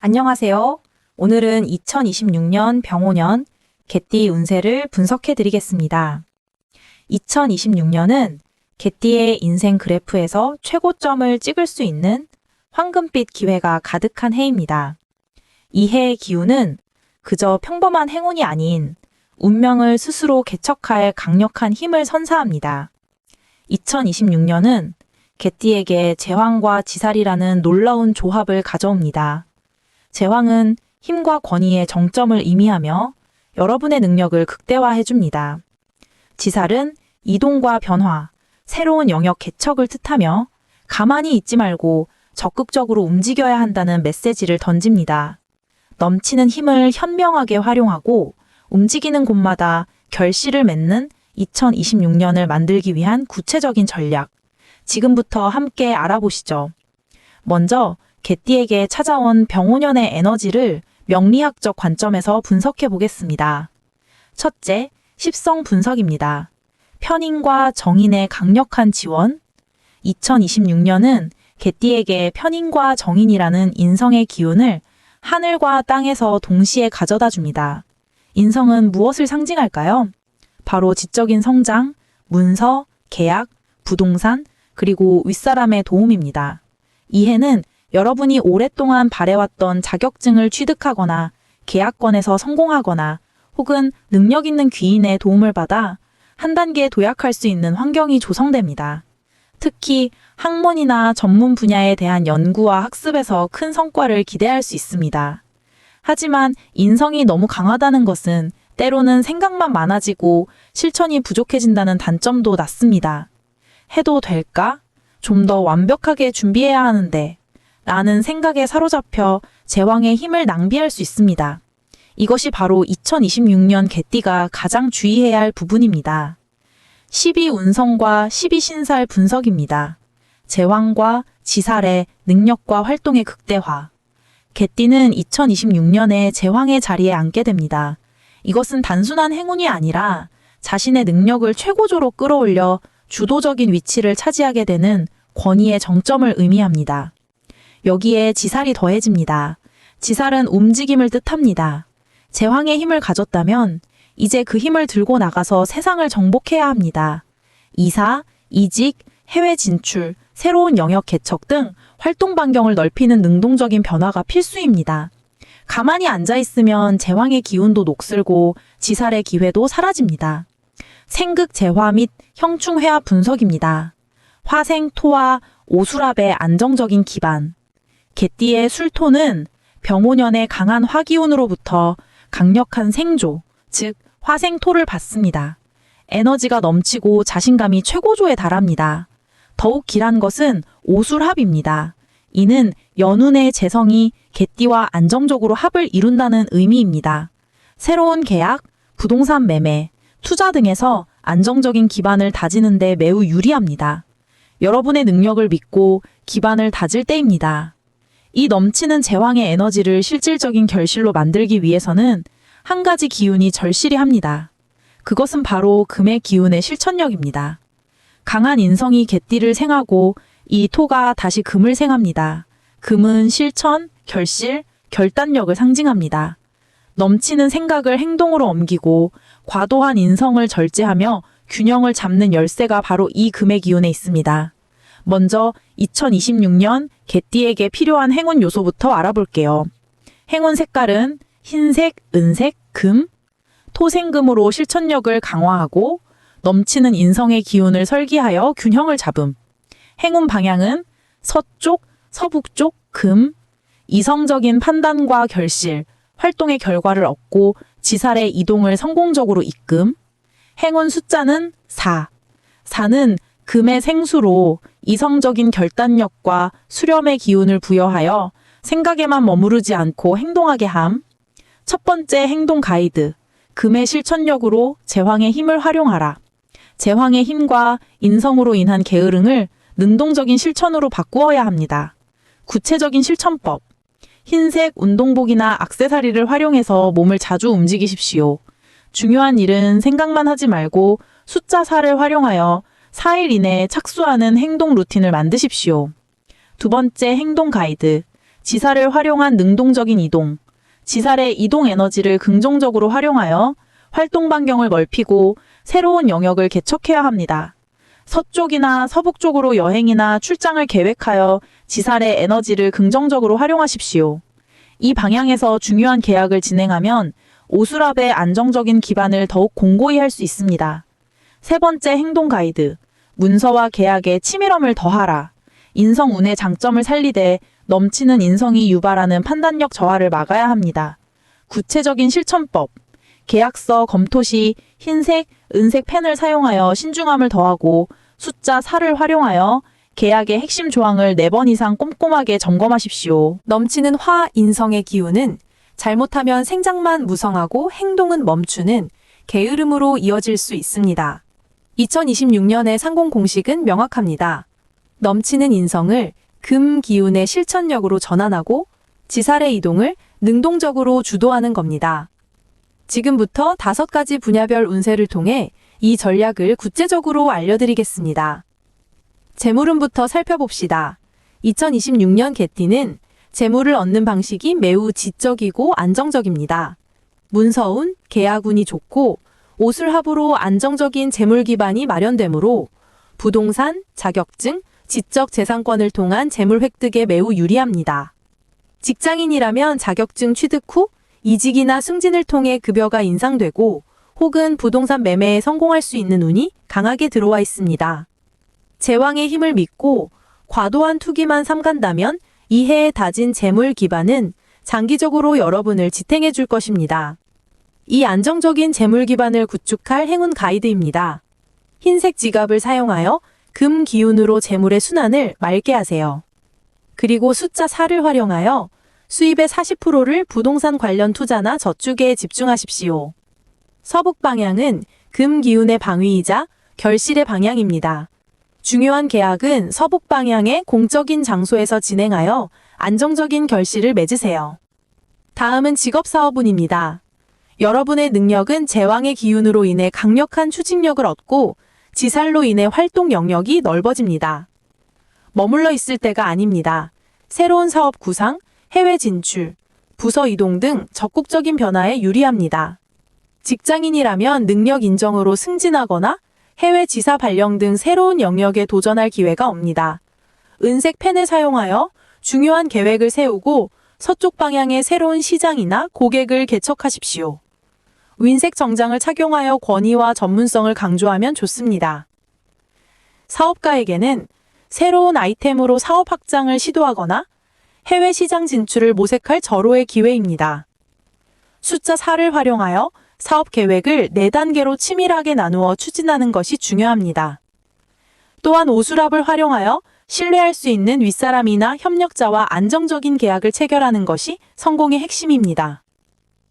안녕하세요. 오늘은 2026년 병오년 개띠 운세를 분석해 드리겠습니다. 2026년은 개띠의 인생 그래프에서 최고점을 찍을 수 있는 황금빛 기회가 가득한 해입니다. 이 해의 기운은 그저 평범한 행운이 아닌 운명을 스스로 개척할 강력한 힘을 선사합니다. 2026년은 개띠에게 제왕과 지살이라는 놀라운 조합을 가져옵니다. 제왕은 힘과 권위의 정점을 의미하며 여러분의 능력을 극대화해 줍니다. 지살은 이동과 변화, 새로운 영역 개척을 뜻하며 가만히 있지 말고 적극적으로 움직여야 한다는 메시지를 던집니다. 넘치는 힘을 현명하게 활용하고 움직이는 곳마다 결실을 맺는 2026년을 만들기 위한 구체적인 전략. 지금부터 함께 알아보시죠. 먼저 개띠에게 찾아온 병오년의 에너지를 명리학적 관점에서 분석해 보겠습니다. 첫째, 십성 분석입니다. 편인과 정인의 강력한 지원. 2026년은 개띠에게 편인과 정인이라는 인성의 기운을 하늘과 땅에서 동시에 가져다 줍니다. 인성은 무엇을 상징할까요? 바로 지적인 성장, 문서, 계약, 부동산, 그리고 윗사람의 도움입니다. 이 해는 여러분이 오랫동안 바래왔던 자격증을 취득하거나 계약권에서 성공하거나 혹은 능력 있는 귀인의 도움을 받아 한 단계 도약할 수 있는 환경이 조성됩니다. 특히 학문이나 전문 분야에 대한 연구와 학습에서 큰 성과를 기대할 수 있습니다. 하지만 인성이 너무 강하다는 것은 때로는 생각만 많아지고 실천이 부족해진다는 단점도 낮습니다. 해도 될까? 좀 더 완벽하게 준비해야 하는데 라는 생각에 사로잡혀 제왕의 힘을 낭비할 수 있습니다. 이것이 바로 2026년 개띠가 가장 주의해야 할 부분입니다. 12 운성과 12 신살 분석입니다. 제왕과 지살의 능력과 활동의 극대화. 개띠는 2026년에 제왕의 자리에 앉게 됩니다. 이것은 단순한 행운이 아니라 자신의 능력을 최고조로 끌어올려 주도적인 위치를 차지하게 되는 권위의 정점을 의미합니다. 여기에 지살이 더해집니다. 지살은 움직임을 뜻합니다. 제왕의 힘을 가졌다면 이제 그 힘을 들고 나가서 세상을 정복해야 합니다. 이사, 이직, 해외 진출, 새로운 영역 개척 등 활동 반경을 넓히는 능동적인 변화가 필수입니다. 가만히 앉아 있으면 제왕의 기운도 녹슬고 지살의 기회도 사라집니다. 생극 재화 및 형충 회화 분석입니다. 화생 토와 오수랍의 안정적인 기반. 개띠의 술토는 병오년의 강한 화기운으로부터 강력한 생조, 즉 화생토를 받습니다. 에너지가 넘치고 자신감이 최고조에 달합니다. 더욱 길한 것은 오술합입니다. 이는 연운의 재성이 개띠와 안정적으로 합을 이룬다는 의미입니다. 새로운 계약, 부동산 매매, 투자 등에서 안정적인 기반을 다지는 데 매우 유리합니다. 여러분의 능력을 믿고 기반을 다질 때입니다. 이 넘치는 제왕의 에너지를 실질적인 결실로 만들기 위해서는 한 가지 기운이 절실히 합니다. 그것은 바로 금의 기운의 실천력입니다. 강한 인성이 개띠를 생하고 이 토가 다시 금을 생합니다. 금은 실천, 결실, 결단력을 상징합니다. 넘치는 생각을 행동으로 옮기고 과도한 인성을 절제하며 균형을 잡는 열쇠가 바로 이 금의 기운에 있습니다. 먼저 2026년 개띠에게 필요한 행운 요소부터 알아볼게요. 행운 색깔은 흰색, 은색, 금, 토생금으로 실천력을 강화하고 넘치는 인성의 기운을 설계하여 균형을 잡음. 행운 방향은 서쪽, 서북쪽, 금, 이성적인 판단과 결실, 활동의 결과를 얻고 지살의 이동을 성공적으로 이끔. 행운 숫자는 4. 4는 금의 생수로 이성적인 결단력과 수렴의 기운을 부여하여 생각에만 머무르지 않고 행동하게 함. 첫 번째 행동 가이드. 금의 실천력으로 제왕의 힘을 활용하라. 제왕의 힘과 인성으로 인한 게으름을 능동적인 실천으로 바꾸어야 합니다. 구체적인 실천법. 흰색 운동복이나 악세사리를 활용해서 몸을 자주 움직이십시오. 중요한 일은 생각만 하지 말고 숫자 4를 활용하여 4일 이내에 착수하는 행동 루틴을 만드십시오. 두 번째 행동 가이드. 지살을 활용한 능동적인 이동. 지살의 이동 에너지를 긍정적으로 활용하여 활동 반경을 넓히고 새로운 영역을 개척해야 합니다. 서쪽이나 서북 쪽으로 여행이나 출장을 계획하여 지살의 에너지를 긍정적으로 활용하십시오. 이 방향에서 중요한 계약을 진행하면 오수랍의 안정적인 기반을 더욱 공고히 할 수 있습니다. 세 번째 행동 가이드. 문서와 계약에 치밀함을 더하라. 인성 운의 장점을 살리되 넘치는 인성이 유발하는 판단력 저하를 막아야 합니다. 구체적인 실천법. 계약서 검토 시 흰색, 은색 펜을 사용하여 신중함을 더하고 숫자 4를 활용하여 계약의 핵심 조항을 4번 이상 꼼꼼하게 점검하십시오. 넘치는 화 인성의 기운은 잘못하면 생장만 무성하고 행동은 멈추는 게으름으로 이어질 수 있습니다. 2026년의 상공 공식은 명확합니다. 넘치는 인성을 금 기운의 실천력으로 전환하고 지살의 이동을 능동적으로 주도하는 겁니다. 지금부터 다섯 가지 분야별 운세를 통해 이 전략을 구체적으로 알려드리겠습니다. 재물운부터 살펴봅시다. 2026년 개띠는 재물을 얻는 방식이 매우 지적이고 안정적입니다. 문서운, 계약운이 좋고 오술합으로 안정적인 재물 기반이 마련되므로 부동산, 자격증, 지적 재산권을 통한 재물 획득에 매우 유리합니다. 직장인이라면 자격증 취득 후 이직이나 승진을 통해 급여가 인상되고 혹은 부동산 매매에 성공할 수 있는 운이 강하게 들어와 있습니다. 제왕의 힘을 믿고 과도한 투기만 삼간다면 이해에 다진 재물 기반은 장기적으로 여러분을 지탱해 줄 것입니다. 이 안정적인 재물 기반을 구축할 행운 가이드입니다. 흰색 지갑을 사용하여 금 기운으로 재물의 순환을 맑게 하세요. 그리고 숫자 4를 활용하여 수입의 40%를 부동산 관련 투자나 저축에 집중하십시오. 서북 방향은 금 기운의 방위이자 결실의 방향입니다. 중요한 계약은 서북 방향의 공적인 장소에서 진행하여 안정적인 결실을 맺으세요. 다음은 직업 사업운입니다. 여러분의 능력은 제왕의 기운으로 인해 강력한 추진력을 얻고 지살로 인해 활동 영역이 넓어집니다. 머물러 있을 때가 아닙니다. 새로운 사업 구상, 해외 진출, 부서 이동 등 적극적인 변화에 유리합니다. 직장인이라면 능력 인정으로 승진하거나 해외 지사 발령 등 새로운 영역에 도전할 기회가 옵니다. 은색 펜을 사용하여 중요한 계획을 세우고 서쪽 방향의 새로운 시장이나 고객을 개척하십시오. 윈색 정장을 착용하여 권위와 전문성을 강조하면 좋습니다. 사업가에게는 새로운 아이템으로 사업 확장을 시도하거나 해외 시장 진출을 모색할 절호의 기회입니다. 숫자 4를 활용하여 사업 계획을 4단계로 치밀하게 나누어 추진하는 것이 중요합니다. 또한 오수랍을 활용하여 신뢰할 수 있는 윗사람이나 협력자와 안정적인 계약을 체결하는 것이 성공의 핵심입니다.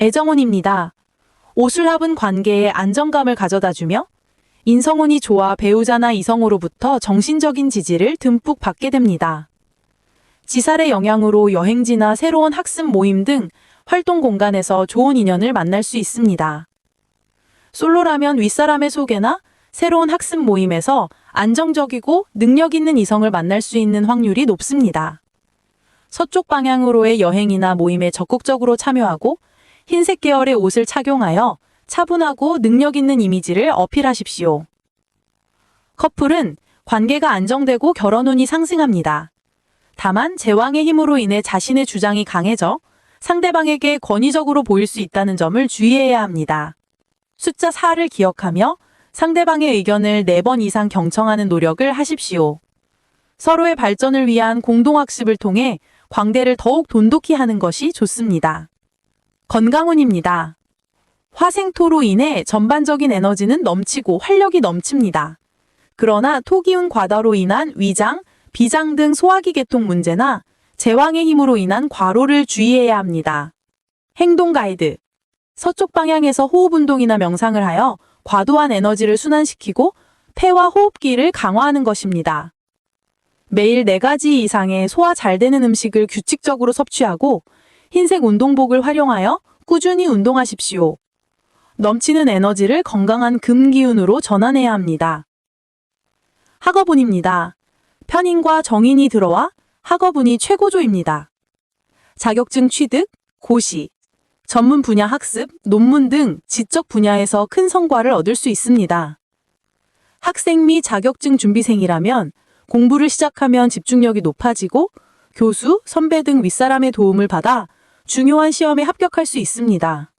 애정운입니다. 오술합은 관계에 안정감을 가져다 주며 인성운이 좋아 배우자나 이성으로부터 정신적인 지지를 듬뿍 받게 됩니다. 지살의 영향으로 여행지나 새로운 학습 모임 등 활동 공간에서 좋은 인연을 만날 수 있습니다. 솔로라면 윗사람의 소개나 새로운 학습 모임에서 안정적이고 능력 있는 이성을 만날 수 있는 확률이 높습니다. 서쪽 방향으로의 여행이나 모임에 적극적으로 참여하고 흰색 계열의 옷을 착용하여 차분하고 능력 있는 이미지를 어필하십시오. 커플은 관계가 안정되고 결혼운이 상승합니다. 다만 제왕의 힘으로 인해 자신의 주장이 강해져 상대방에게 권위적으로 보일 수 있다는 점을 주의해야 합니다. 숫자 4를 기억하며 상대방의 의견을 4번 이상 경청하는 노력을 하십시오. 서로의 발전을 위한 공동학습을 통해 광대를 더욱 돈독히 하는 것이 좋습니다. 건강운입니다. 화생토로 인해 전반적인 에너지는 넘치고 활력이 넘칩니다. 그러나 토기운 과다로 인한 위장, 비장 등 소화기 계통 문제나 제왕의 힘으로 인한 과로를 주의해야 합니다. 행동 가이드. 서쪽 방향에서 호흡 운동이나 명상을 하여 과도한 에너지를 순환시키고 폐와 호흡기를 강화하는 것입니다. 매일 4가지 이상의 소화 잘 되는 음식을 규칙적으로 섭취하고 흰색 운동복을 활용하여 꾸준히 운동하십시오. 넘치는 에너지를 건강한 금 기운으로 전환해야 합니다. 학업운입니다. 편인과 정인이 들어와 학업운이 최고조입니다. 자격증 취득, 고시, 전문 분야 학습, 논문 등 지적 분야에서 큰 성과를 얻을 수 있습니다. 학생 및 자격증 준비생이라면 공부를 시작하면 집중력이 높아지고 교수, 선배 등 윗사람의 도움을 받아 중요한 시험에 합격할 수 있습니다.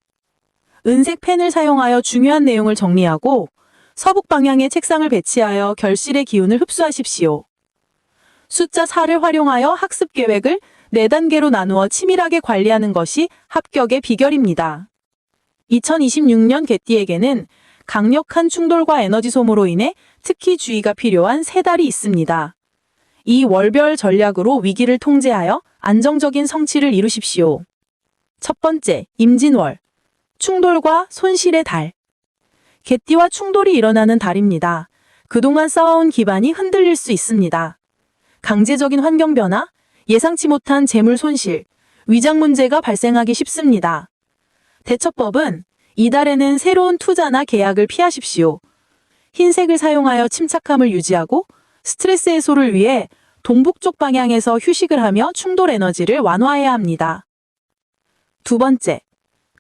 은색 펜을 사용하여 중요한 내용을 정리하고 서북 방향의 책상을 배치하여 결실의 기운을 흡수하십시오. 숫자 4를 활용하여 학습 계획을 4단계로 나누어 치밀하게 관리하는 것이 합격의 비결입니다. 2026년 개띠에게는 강력한 충돌과 에너지 소모로 인해 특히 주의가 필요한 세 달이 있습니다. 이 월별 전략으로 위기를 통제하여 안정적인 성취를 이루십시오. 첫 번째, 임진월. 충돌과 손실의 달. 개띠와 충돌이 일어나는 달입니다. 그동안 쌓아온 기반이 흔들릴 수 있습니다. 강제적인 환경 변화, 예상치 못한 재물 손실, 위장 문제가 발생하기 쉽습니다. 대처법은 이달에는 새로운 투자나 계약을 피하십시오. 흰색을 사용하여 침착함을 유지하고 스트레스 해소를 위해 동북쪽 방향에서 휴식을 하며 충돌 에너지를 완화해야 합니다. 두 번째,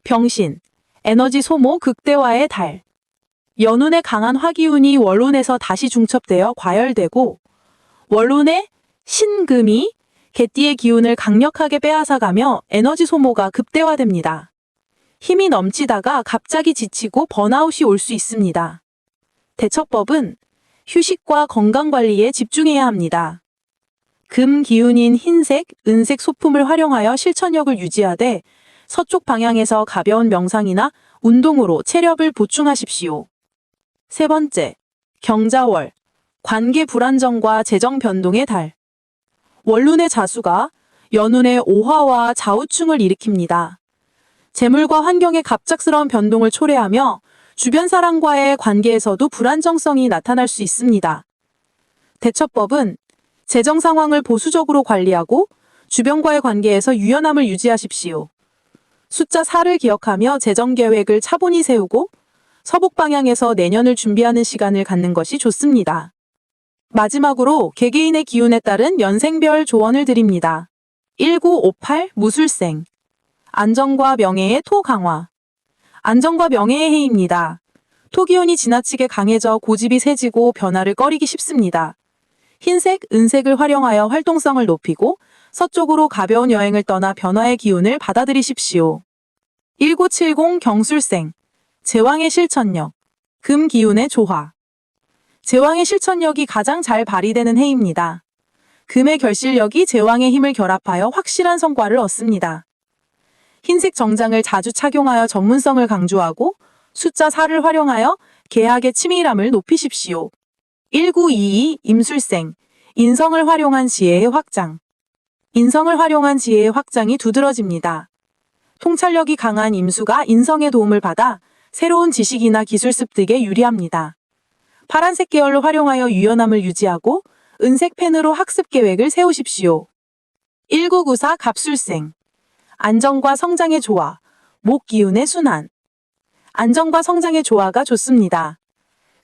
병신, 에너지 소모 극대화의 달. 연운의 강한 화기운이 월운에서 다시 중첩되어 과열되고 월운의 신금이 개띠의 기운을 강력하게 빼앗아가며 에너지 소모가 극대화됩니다. 힘이 넘치다가 갑자기 지치고 번아웃이 올 수 있습니다. 대처법은 휴식과 건강 관리에 집중해야 합니다. 금 기운인 흰색, 은색 소품을 활용하여 실천력을 유지하되 서쪽 방향에서 가벼운 명상이나 운동으로 체력을 보충하십시오. 세 번째, 경자월, 관계 불안정과 재정 변동의 달. 원룬의 자수가 연운의 오화와 좌우충을 일으킵니다. 재물과 환경의 갑작스러운 변동을 초래하며 주변 사람과의 관계에서도 불안정성이 나타날 수 있습니다. 대처법은 재정 상황을 보수적으로 관리하고 주변과의 관계에서 유연함을 유지하십시오. 숫자 4를 기억하며 재정 계획을 차분히 세우고 서북 방향에서 내년을 준비하는 시간을 갖는 것이 좋습니다. 마지막으로 개개인의 기운에 따른 연생별 조언을 드립니다. 1958 무술생 안정과 명예의 토 강화 안정과 명예의 해입니다. 토기운이 지나치게 강해져 고집이 세지고 변화를 꺼리기 쉽습니다. 흰색, 은색을 활용하여 활동성을 높이고 서쪽으로 가벼운 여행을 떠나 변화의 기운을 받아들이십시오. 1970 경술생 제왕의 실천력 금 기운의 조화 제왕의 실천력이 가장 잘 발휘되는 해입니다. 금의 결실력이 제왕의 힘을 결합하여 확실한 성과를 얻습니다. 흰색 정장을 자주 착용하여 전문성을 강조하고 숫자 4를 활용하여 계약의 치밀함을 높이십시오. 1922 임술생 인성을 활용한 지혜의 확장 인성을 활용한 지혜의 확장이 두드러집니다. 통찰력이 강한 임수가 인성의 도움을 받아 새로운 지식이나 기술 습득에 유리합니다. 파란색 계열을 활용하여 유연함을 유지하고 은색 펜으로 학습 계획을 세우십시오. 1994 갑술생 안정과 성장의 조화, 목 기운의 순환 안정과 성장의 조화가 좋습니다.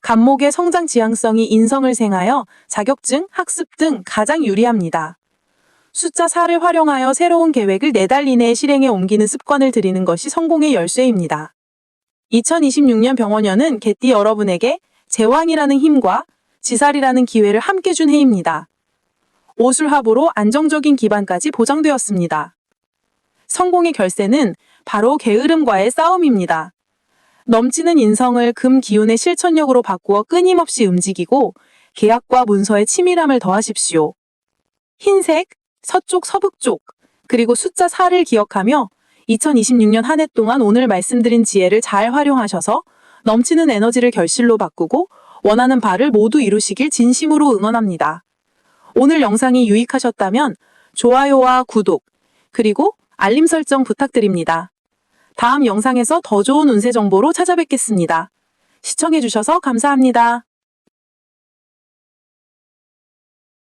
간목의 성장 지향성이 인성을 생하여 자격증, 학습 등 가장 유리합니다. 숫자 4를 활용하여 새로운 계획을 4달 이내에 실행에 옮기는 습관을 들이는 것이 성공의 열쇠입니다. 2026년 병원년은 개띠 여러분에게 제왕이라는 힘과 지살이라는 기회를 함께 준 해입니다. 오술합으로 안정적인 기반까지 보장되었습니다. 성공의 결세는 바로 게으름과의 싸움입니다. 넘치는 인성을 금 기운의 실천력으로 바꾸어 끊임없이 움직이고 계약과 문서의 치밀함을 더하십시오. 흰색, 서쪽, 서북쪽, 그리고 숫자 4를 기억하며 2026년 한 해 동안 오늘 말씀드린 지혜를 잘 활용하셔서 넘치는 에너지를 결실로 바꾸고 원하는 바를 모두 이루시길 진심으로 응원합니다. 오늘 영상이 유익하셨다면 좋아요와 구독, 그리고 알림 설정 부탁드립니다. 다음 영상에서 더 좋은 운세 정보로 찾아뵙겠습니다. 시청해주셔서 감사합니다.